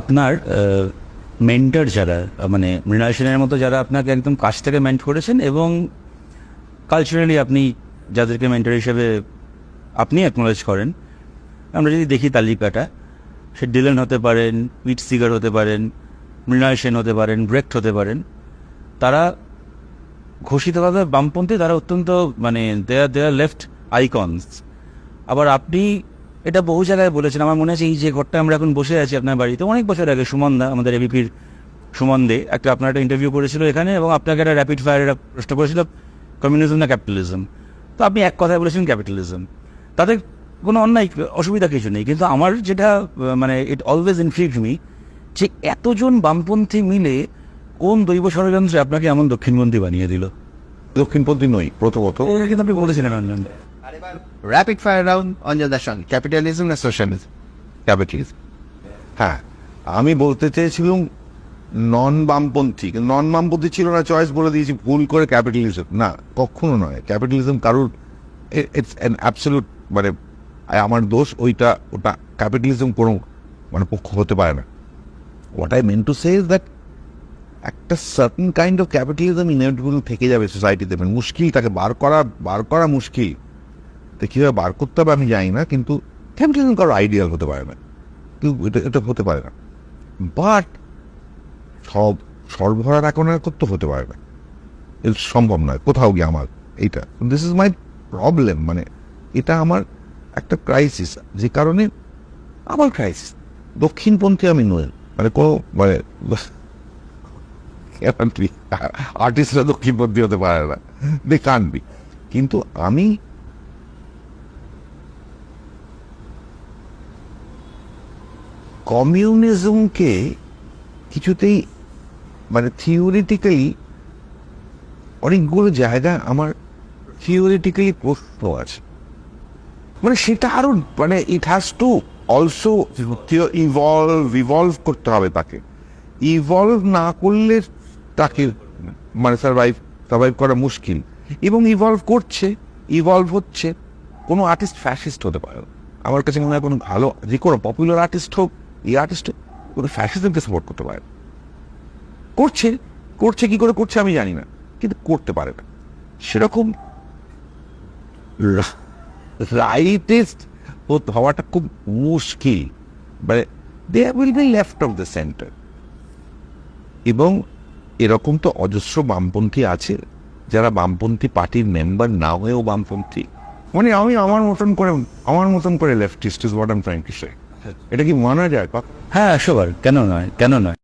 আপনার মেন্টার যারা মানে মৃণাল সেনের মতো যারা আপনাকে একদম কাছ থেকে মেন্ট করেছেন এবং কালচারালি আপনি যাদেরকে মেন্টার হিসেবে আপনি অ্যাকনোলেজ করেন, আমরা যদি দেখি তালিকাটা, সে ডিলেন হতে পারেন পিট সিগার হতে পারেন, মৃণাল সেন হতে পারেন ব্রেক্ট হতে পারেন, তারা ঘোষিতভাবে বামপন্থী, তারা অত্যন্ত মানে দেয়ার দেয়ার লেফট আইকনস আবার আপনি এটা বহু জায়গায় বলেছেন। আমার মনে আছে এই যে ঘরটা আমরা এখন বসে আছি আপনার বাড়িতে অনেক বছর আগে সুমন দা আমাদের এবিপির সুমন দে একটা আপনার একটা ইন্টারভিউ করেছিল এখানে এবং আপনাকে একটা র্যাপিড ফায়ার প্রশ্ন করেছিল কমিউনিজম না ক্যাপিটালিজম তো আপনি এক কথায় বলেছেন ক্যাপিটালিজম তাতে কোনো অন্যায় অসুবিধা কিছু নেই। কিন্তু আমার যেটা মানে ইট অলওয়েজ ইনফ্রিক্ট মি যে এতজন বামপন্থী মিলে কোন দৈব ষড়যন্ত্রে আপনাকে এমন দক্ষিণপন্থী বানিয়ে দিল? দক্ষিণপন্থী নই প্রথমত। কিন্তু আপনি বলেছিলেন র্যাপিড ফায়ার রাউন্ড অঞ্জনদার সঙ্গে ক্যাপিটালিজম না সোশ্যালিজম ক্যাপিটালিজম হ্যাঁ আমি বলতে চেয়েছিলাম নন বামপন্থী নন বামপন্থী ছিল না চয়েস বলে দিয়েছি, ভুল করে ক্যাপিটালিজম না, কখনো নয় ক্যাপিটালিজম কারোর ইটস অ্যান অ্যাবসলিউট মানে আমার দোষ ওইটা, ওটা ক্যাপিটালিজম কোনো মানে পক্ষ হতে পারে না। What I mean to say is that একটা certain kind of capitalism inevitable থেকে যাবে সোসাইটিতে মানে মুশকিল তাকে বার করা বার করা মুশকিল। তো কীভাবে বার করতে হবে আমি জানি না, কিন্তু ক্যাপিটালিজম কারও আইডিয়াল হতে পারে না। কিন্তু এটা এটা হতে পারে না। বাট সব, সরবরাহ এখন তো হতে পারে না। এটা সম্ভব নয়, কোথাও গিয়ে আমার এইটা। দিস ইজ মাই প্রবলেম মানে এটা আমার একটা ক্রাইসিস যে কারণে আমার ক্রাইসিস দক্ষিণপন্থী আমি নই মানে কোনো মানে আর্টিস্টরা দক্ষিণপন্থী হতে পারে না। দে কান বি কিন্তু আমি কমিউনিজমকে কিছুতেই মানে থিওরিটিক্যালি অনেকগুলো জায়গা আমার থিওরিটিক্যালি প্রশ্ন আছে। মানে সেটা আরও মানে it has to also evolve evolve করতে হবে তাকে। ইভলভ না করলে তাকে মানে সার্ভাইভ সার্ভাইভ করা মুশকিল। এবং ইভলভ করছে ইভলভ হচ্ছে। কোনো আর্টিস্ট ফ্যাসিস্ট হতে পারে। আমার কাছে মনে হয় কোনো ভালো যে কোনো পপুলার আর্টিস্ট হোক এই আর্টিস্ট কোনো ফ্যাসিজমকে সাপোর্ট করতে পারে করছে করছে, কি করে করছে আমি জানি না, কিন্তু করতে পারে না। সেরকম রাইটেস্ট হওয়াটা খুব মুশকিল। মানে they will be left of the centre এবং এরকম তো অজস্র বামপন্থী আছে, যারা বামপন্থী পার্টির মেম্বার না হয়েও বামপন্থী। মানে আমি আমার মতন করে আমার মতন করে leftist is what I am trying এটা কি মানা যায়? হ্যাঁ সবার। কেন নয়? কেন নয়?